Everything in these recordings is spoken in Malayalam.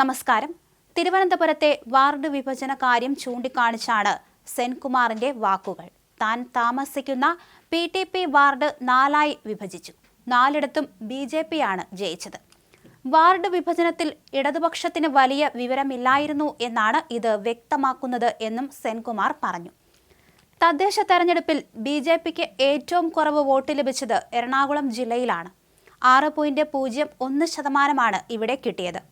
നമസ്കാരം. തിരുവനന്തപുരത്തെ വാർഡ് വിഭജന കാര്യം ചൂണ്ടിക്കാണിച്ചാണ് സെൻകുമാറിന്റെ വാക്കുകൾ. താൻ താമസിക്കുന്ന പി ടി പി വാർഡ് നാലായി വിഭജിച്ചു. നാലിടത്തും ബി ജെ പിയാണ് ജയിച്ചത്. വാർഡ് വിഭജനത്തിൽ ഇടതുപക്ഷത്തിന് വലിയ വിവരമില്ലായിരുന്നു എന്നാണ് ഇത് വ്യക്തമാക്കുന്നത് എന്നും സെൻകുമാർ പറഞ്ഞു. തദ്ദേശ തെരഞ്ഞെടുപ്പിൽ ബി ജെ പിക്ക് ഏറ്റവും കുറവ് വോട്ട് ലഭിച്ചത് എറണാകുളം ജില്ലയിലാണ്. ആറ് പോയിന്റ് പൂജ്യം ഒന്ന് ശതമാനമാണ് ഇവിടെ കിട്ടിയത്.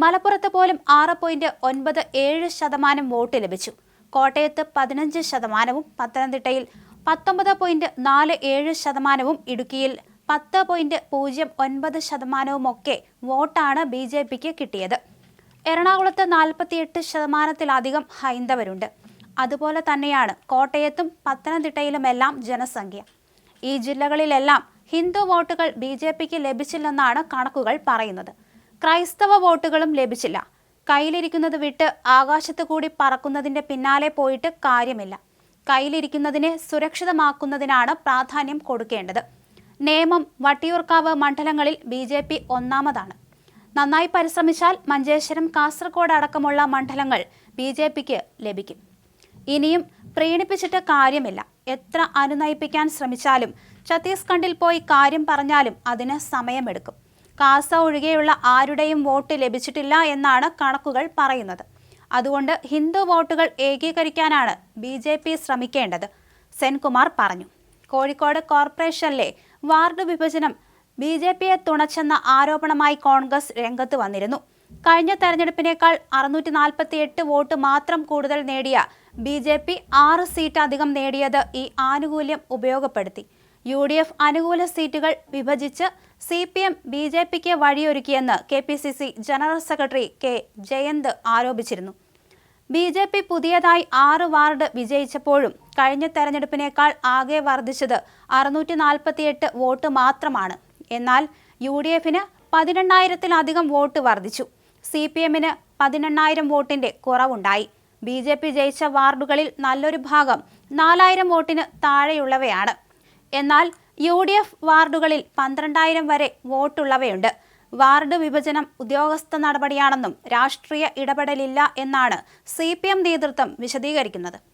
മലപ്പുറത്ത് പോലും ആറ് പോയിന്റ് ഒൻപത് ഏഴ് ശതമാനം വോട്ട് ലഭിച്ചു. കോട്ടയത്ത് പതിനഞ്ച് ശതമാനവും പത്തനംതിട്ടയിൽ പത്തൊമ്പത് പോയിന്റ് നാല് ഏഴ് ശതമാനവും ഇടുക്കിയിൽ പത്ത് പോയിന്റ് പൂജ്യം ഒൻപത് ശതമാനവുമൊക്കെ വോട്ടാണ് ബി ജെ പിക്ക് കിട്ടിയത്. എറണാകുളത്ത് നാൽപ്പത്തിയെട്ട് ശതമാനത്തിലധികം ഹൈന്ദവരുണ്ട്. അതുപോലെ തന്നെയാണ് കോട്ടയത്തും പത്തനംതിട്ടയിലുമെല്ലാം ജനസംഖ്യ. ഈ ജില്ലകളിലെല്ലാം ഹിന്ദു വോട്ടുകൾ ബി ജെ പിക്ക് ലഭിച്ചില്ലെന്നാണ് കണക്കുകൾ പറയുന്നത്. ക്രൈസ്തവ വോട്ടുകളും ലഭിച്ചില്ല. കയ്യിലിരിക്കുന്നത് വിട്ട് ആകാശത്ത് കൂടി പറക്കുന്നതിന്റെ പിന്നാലെ പോയിട്ട് കാര്യമില്ല. കയ്യിലിരിക്കുന്നതിനെ സുരക്ഷിതമാക്കുന്നതിനാണ് പ്രാധാന്യം കൊടുക്കേണ്ടത്. നേമം വട്ടിയൂർക്കാവ് മണ്ഡലങ്ങളിൽ ബി ജെ പി ഒന്നാമതാണ്. നന്നായി പരിശ്രമിച്ചാൽ മഞ്ചേശ്വരം കാസർഗോഡ് അടക്കമുള്ള മണ്ഡലങ്ങൾ ബി ജെ പിക്ക് ലഭിക്കും. ഇനിയും പ്രീണിപ്പിച്ചിട്ട് കാര്യമില്ല. എത്ര അനുനയിപ്പിക്കാൻ ശ്രമിച്ചാലും ഛത്തീസ്ഗഡിൽ പോയി കാര്യം പറഞ്ഞാലും അതിന് സമയമെടുക്കും. കാസ ഒഴികെയുള്ള ആരുടെയും വോട്ട് ലഭിച്ചിട്ടില്ല എന്നാണ് കണക്കുകൾ പറയുന്നത്. അതുകൊണ്ട് ഹിന്ദു വോട്ടുകൾ ഏകീകരിക്കാനാണ് ബി ജെ പി ശ്രമിക്കേണ്ടത് സെൻകുമാർ പറഞ്ഞു. കോഴിക്കോട് കോർപ്പറേഷനിലെ വാർഡ് വിഭജനം ബി ജെ പിയെ തുണച്ചെന്ന ആരോപണമായി കോൺഗ്രസ് രംഗത്ത് വന്നിരുന്നു. കഴിഞ്ഞ തെരഞ്ഞെടുപ്പിനേക്കാൾ അറുന്നൂറ്റി നാൽപ്പത്തി എട്ട് വോട്ട് മാത്രം കൂടുതൽ നേടിയ ബി ജെ പി ആറ് സീറ്റ് അധികം നേടിയത് ഈ ആനുകൂല്യം ഉപയോഗപ്പെടുത്തി. യു ഡി എഫ് അനുകൂല സീറ്റുകൾ വിഭജിച്ച് C P M B J പിക്ക് വഴിയൊരുക്കിയെന്ന് K P C C general secretary K Jayanth ആരോപിച്ചിരുന്നു. ബി ജെ പി പുതിയതായി ആറ് വാർഡ് വിജയിച്ചപ്പോഴും കഴിഞ്ഞ തെരഞ്ഞെടുപ്പിനേക്കാൾ ആകെ വർദ്ധിച്ചത് അറുന്നൂറ്റി നാൽപ്പത്തിയെട്ട് വോട്ട് മാത്രമാണ്. എന്നാൽ യു ഡി എഫിന് പതിനെണ്ണായിരത്തിലധികം വോട്ട് വർദ്ധിച്ചു. സി പി എമ്മിന് പതിനെണ്ണായിരം വോട്ടിന്റെ കുറവുണ്ടായി. ബി ജെ പി ജയിച്ച വാർഡുകളിൽ നല്ലൊരു ഭാഗം നാലായിരം വോട്ടിന് താഴെയുള്ളവയാണ്. എന്നാൽ യു ഡി എഫ് വാർഡുകളിൽ പന്ത്രണ്ടായിരം വരെ വോട്ടുള്ളവയുണ്ട്. വാർഡ് വിഭജനം ഉദ്യോഗസ്ഥ നടപടിയാണെന്നും രാഷ്ട്രീയ ഇടപെടലില്ല എന്നാണ് സി പി എം നേതൃത്വം വിശദീകരിക്കുന്നത്.